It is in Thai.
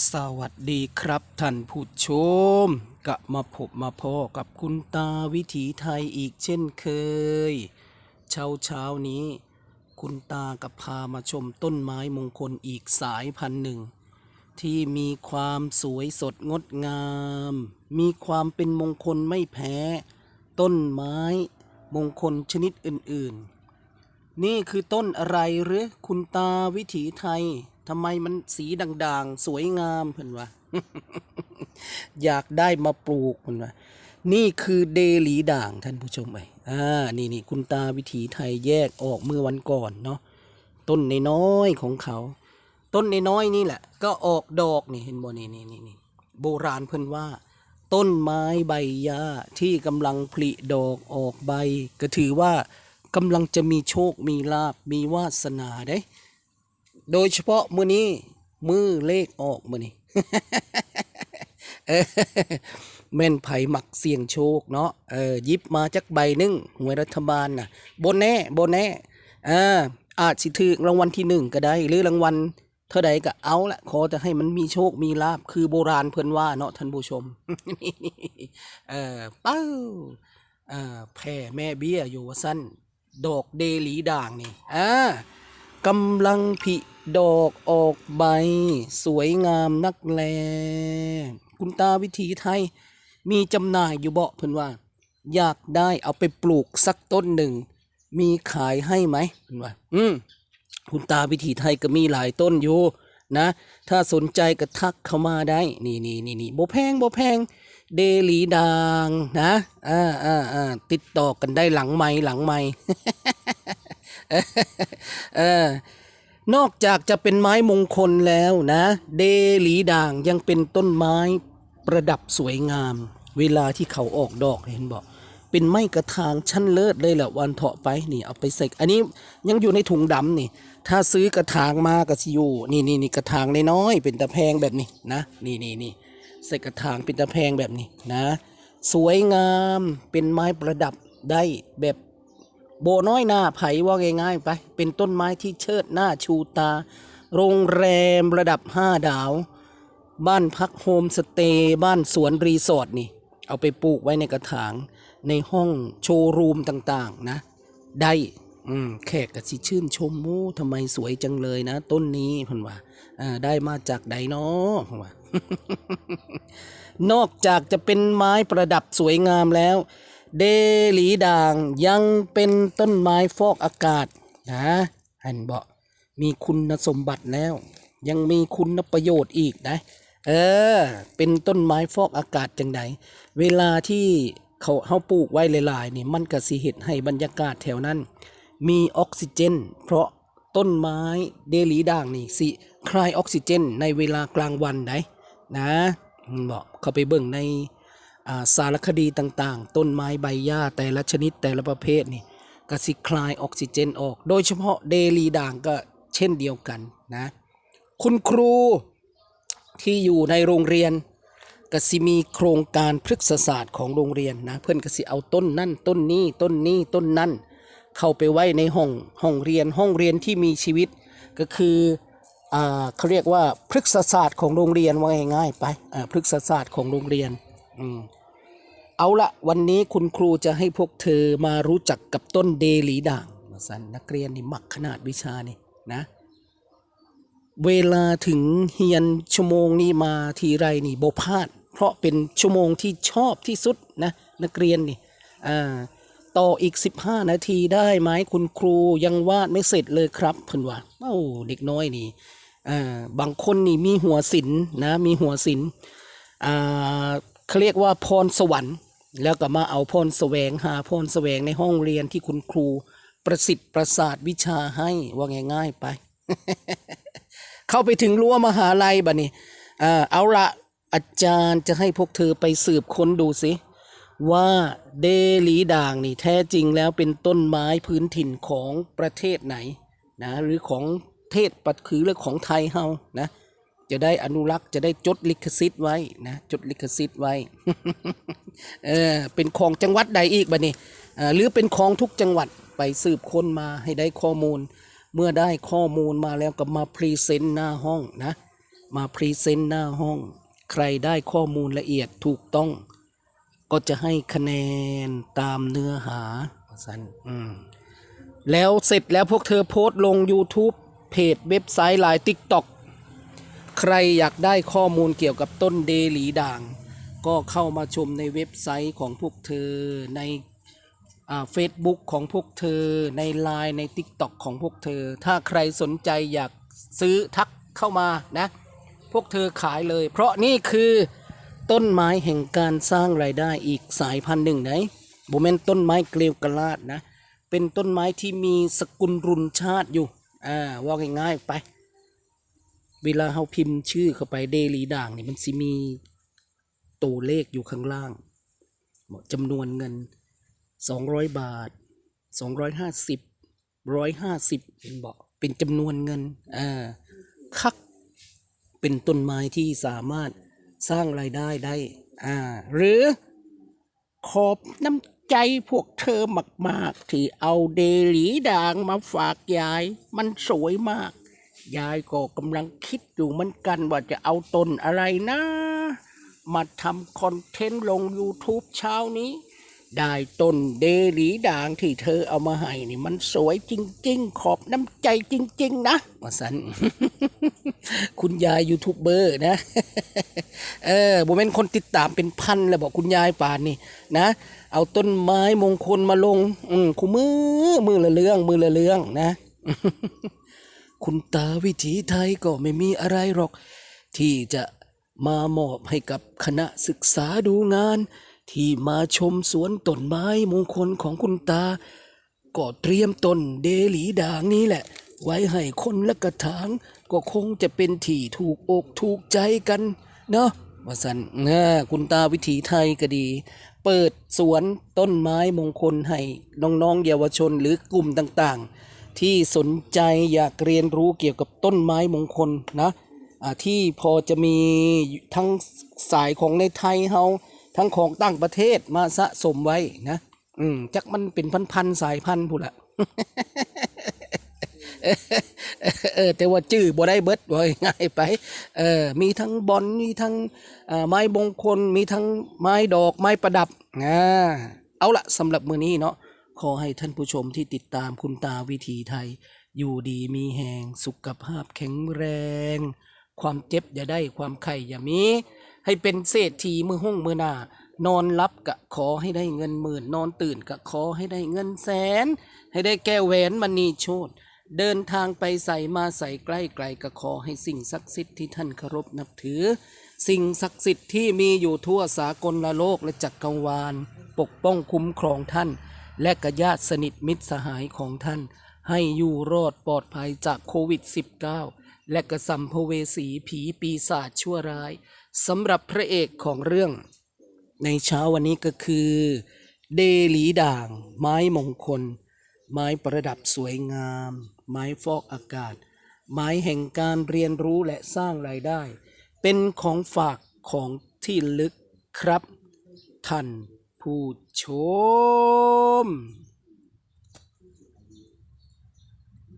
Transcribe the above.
สวัสดีครับท่านผู้ชมกลับมาพบมาพ่อกับคุณตาวิถีไทยอีกเช่นเคย เช้าเช้านี้ คุณตากับพามาชมต้นไม้มงคลอีกสายพันธุ์หนึ่ง ที่มีความสวยสดงดงาม มีความเป็นมงคลไม่แพ้ ต้นไม้มงคลชนิดอื่นๆ นี่คือต้นอะไรหรือคุณตาวิถีไทย ทำไมมันสีด่างๆ สวยงามเพิ่อนวะอยากได้มาปลูกเพิ่อนวะนี่คือเดลีด่างท่านผู้ชมเอ้ยอ่า นี่นี่คุณตาวิถีไทยแยกออกเมื่อวันก่อนเนาะ ต้นน้อยๆของเขา ต้นน้อยๆนี่แหละ ก็ออกดอกนี่เห็นบ่นี่นี่นี่นี่โบราณเพิ่นว่า ต้นไม้ใบหญ้าที่กำลังผลิดอกออกใบ ก็ถือว่ากำลังจะมีโชค มีลาบ มีวาสนาเด้ โดยเฉพาะมือนี้ มือเลขออกมือนี้เออแม่นไผ่หมักเสี่ยงโชคเนาะเออยิบมาจักใบหนึงหวยรัฐบาลน่ะบนแน่บนแน่อ่าอาจสิถือรางวัลที่หนึ่งก็ได้ หรือรางวัลเท่าใดก็เอาละขอจะให้มันมีโชคมีลาบคือโบราณเพิ่นว่าเนาะท่านผู้ชมเออเป้าเออแผ่แม่เบี้ยอยู่ว่าสั้นดอกเดลีด่างนี่อ่า กำลังผิดอกออกใบ สวยงามนักแล คุณตาวิถีไทย มีจำหน่ายอยู่เบาะเพิ่นว่า อยากได้เอาไปปลูกสักต้นหนึ่ง มีขายให้ไหมเพิ่นว่า อืมคุณตาวิถีไทยก็มีหลายต้นอยู่นะ ถ้าสนใจก็ทักเข้ามาได้ นี่นี่นี่นี่โบแพงโบแพง เดลีดางนะ อ่าอ่าอ่าติดต่อกันได้หลังไม้หลังไม้ เออนอกจากจะเป็นไม้มงคลแล้วนะ เดลีด่างยังเป็นต้นไม้ประดับสวยงาม เวลาที่เขาออกดอกเห็นบอกเป็นไม้กระถางชั้นเลิศเลยแหละวันเถาะไปนี่เอาไปใส่อันนี้ยังอยู่ในถุงดำนี่ ถ้าซื้อกระถางมาก็สิอยู่นี่นี่นี่กระถางน้อยๆเป็นตะแพงแบบนี้นะ นี่นี่นี่ใส่กระถางเป็นตะแพงแบบนี้นะ สวยงามเป็นไม้ประดับได้แบบ โบน้อยหน้าไผ่ว่าง่ายๆไป เป็นต้นไม้ที่เชิดหน้าชูตา โรงแรมระดับห้าดาว บ้านพักโฮมสเตย์บ้านสวนรีสอร์ทนี่ เอาไปปลูกไว้ในกระถาง ในห้องโชว์รูมต่างๆนะ ได้อืมแขกกสิชื่นชมมูทำไมสวยจังเลยนะ ต้นนี้พันว่าอ่า ได้มาจากใดเนาะพิ่นว่านอกจากจะเป็นไม้ประดับสวยงามแล้ว เดหลีด่างยังเป็นต้นไม้ฟอกอากาศนะเห็นบอกมีคุณสมบัติแล้ว ยังมีคุณประโยชน์อีกนะ เออ เป็นต้นไม้ฟอกอากาศจังไดเวลาที่เขาเฮาปลูกไว้หลายๆนี่มันก็สิเฮ็ดให้บรรยากาศแถวนั้น มีออกซิเจน เพราะต้นไม้เดลีด่างนี่สิคลายออกซิเจนในเวลากลางวันได้นะบอกเขาไปเบิ่งใน สารคดีต่างๆ ต้นไม้ใบหญ้าแต่ละชนิดแต่ละประเภทนี่ก็สิคลายออกซิเจนออก โดยเฉพาะเดลีด่างก็เช่นเดียวกันนะคุณครูที่อยู่ในโรงเรียนก็สิมีโครงการพฤกษศาสตร์ของโรงเรียนนะเพื่อนก็สิเอาต้นนั่นต้นนี้ต้นนี้ต้นนั่น เข้าไปไว้ในห้องห้องเรียนห้องเรียนที่มีชีวิต ก็คืออเขาเรียกว่าพฤกษศาสตร์ของโรงเรียนว่าง่ายๆไปพฤกษศาสตร์ของโรงเรียน เอาละวันนี้คุณครูจะให้พวกเธอมารู้จักกับต้นเดลีด่างมาสันนักเรียนนี่มักขนาดวิชานี่นะ เวลาถึงเฮียนชั่วโมงนี้มาทีไรนี่โบพลาด เพราะเป็นชั่วโมงที่ชอบที่สุดนะนักเรียนนี่อ่าต่ออีก 15 นาทีได้ไหมคุณครูยังวาดไม่เสร็จเลยครับเพิ่นว่าเอ้าเด็กน้อยนี่อ่าบางคนนี่มีหัวศิลป์นะมีหัวศิลอ่า เขาเรียกว่าพรสวรรค์ แล้วก็มาเอาพรแสวงหาพรแสวงในห้องเรียนที่คุณครูประสิทธิ์ประสาทวิชาให้ว่าง่ายๆไป เข้าไปถึงรั้วมหาลัยบัดนี้อ่เอาละอาจารย์จะให้พวกเธอไปสืบค้นดูสิ ว่าเดลีด่างนี่แท้จริงแล้วเป็นต้นไม้พื้นถิ่นของประเทศไหนนะหรือของเทศปัดคือเรื่องของไทยเฮานะ จะได้อนุรักษ์จะได้จดลิขสิทธิ์ไว้นะจดลิขสิทธิ์ไว้เออเป็นของจังหวัดใดอีกบ้านี่อ่าหรือเป็นของทุกจังหวัดไปสืบค้นมาให้ได้ข้อมูล เมื่อได้ข้อมูลมาแล้วก็มาพรีเซนต์หน้าห้องนะมาพรีเซนต์หน้าห้อง ใครได้ข้อมูลละเอียดถูกต้อง ก็จะให้คะแนนตามเนื้อหาสันอืมแล้วเสร็จแล้วพวกเธอโพสต์ลง YouTube เพจเว็บไซต์ไลน์ TikTok ใครอยากได้ข้อมูลเกี่ยวกับต้นเดหลีด่าง ก็เข้ามาชมในเว็บไซต์ของพวกเธอในเฟซบุ๊กของพวกเธอในไลน์ใน TikTok ของพวกเธอ ถ้าใครสนใจอยากซื้อทักเข้ามานะ พวกเธอขายเลย เพราะนี่คือต้นไม้แห่งการสร้างรายได้อีกสายพันธุ์หนึ่งไหนโบเมนต้นไม้เกลียวกระลาดนะ เป็นต้นไม้ที่มีสกุลรุนชาติอยู่ อ่าว่าง่ายๆไป เวลาเราพิมพ์ชื่อเข้าไปเดลีด่างนี่มันสิมีตัวเลขอยู่ข้างล่างจำนวนเงิน 200 บาท 250 150เป็นบอกเป็นจำนวนเงินอ่าคักเป็นต้นไม้ที่สามารถสร้างรายได้ได้อ่าหรือขอบน้ำใจพวกเธอมาก ๆ ที่เอาเดลีด่างมาฝากยาย มันสวยมาก ยายก็กำลังคิดอยู่เหมือนกันว่าจะเอาต้นอะไรนะ มาทำคอนเทนต์ลง YouTube เช้านี้ ได้ต้นเดลีด่างที่เธอเอามาให้นี่มันสวยจริง ๆ ขอบน้ำใจจริง ๆ นะว่าสัน คุณยายยูทูบเบอร์นะ เออผมเป็นคนติดตามเป็นพันเลยบอกคุณยายป่านนี่นะ เอาต้นไม้มงคลมาลง อืมคุมือมือละเรื่อง มือละเรื่องนะ คุณตาวิถีไทยก็ไม่มีอะไรหรอก ที่จะมามอบให้กับคณะศึกษาดูงาน ที่มาชมสวนต้นไม้มงคลของคุณตา ก็เตรียมต้นเดหลีด่างนี้แหละ ไว้ให้คนละกระถาง ก็คงจะเป็นที่ถูกอกถูกใจกัน เนาะว่าสันเออคุณตาวิถีไทยก็ดี เปิดสวนต้นไม้มงคลให้น้องๆเยาวชนหรือกลุ่มต่างๆ ที่สนใจอยากเรียนรู้เกี่ยวกับต้นไม้มงคลนะที่พอจะมีทั้งสายของในไทยเฮาทั้งของต่างประเทศมาสะสมไว้นะอืมจักมันเป็นพันๆสายพันธุ์พูนละเออแต่ว่าจื้อบ่ได้เบิดบ่ง่ายไปเออมีทั้งบอลมีทั้งไม้มงคลมีทั้งไม้ดอกไม้ประดับอ่าเอาละสำหรับมื้อนี้เนาะ ขอให้ท่านผู้ชมที่ติดตามคุณตาวิถีไทย อยู่ดีมีแหงสุขภาพแข็งแรง ความเจ็บอย่าได้ความไข่อย่ามี ให้เป็นเศรษฐีมือห้องมือหน้านอนรับกะขอให้ได้เงินหมื่น นอนตื่นกะขอให้ได้เงินแสน ให้ได้แก้วแหวนมณีโชตเดินทางไปใส่มาใส่ใกล้ไกลกะขอให้สิ่งศักดิ์สิทธิ์ที่ท่านเคารพนับถือ สิ่งศักดิ์สิทธิ์ที่มีอยู่ทั่วสากลโลกและจักรวาล ปกป้องคุ้มครองท่าน และกญาติสนิทมิตรสหายของท่าน ให้อยู่รอดปลอดภัยจากโควิด -19 และกระสัมภเวสีผีปีศาจชั่วร้ายสำหรับพระเอกของเรื่อง ในเช้าวันนี้ก็คือ เดหลีด่าง ไม้มงคล ไม้ประดับสวยงาม ไม้ฟอกอากาศ ไม้แห่งการเรียนรู้และสร้างรายได้ เป็นของฝากของที่ลึกครับท่าน ผู้ชม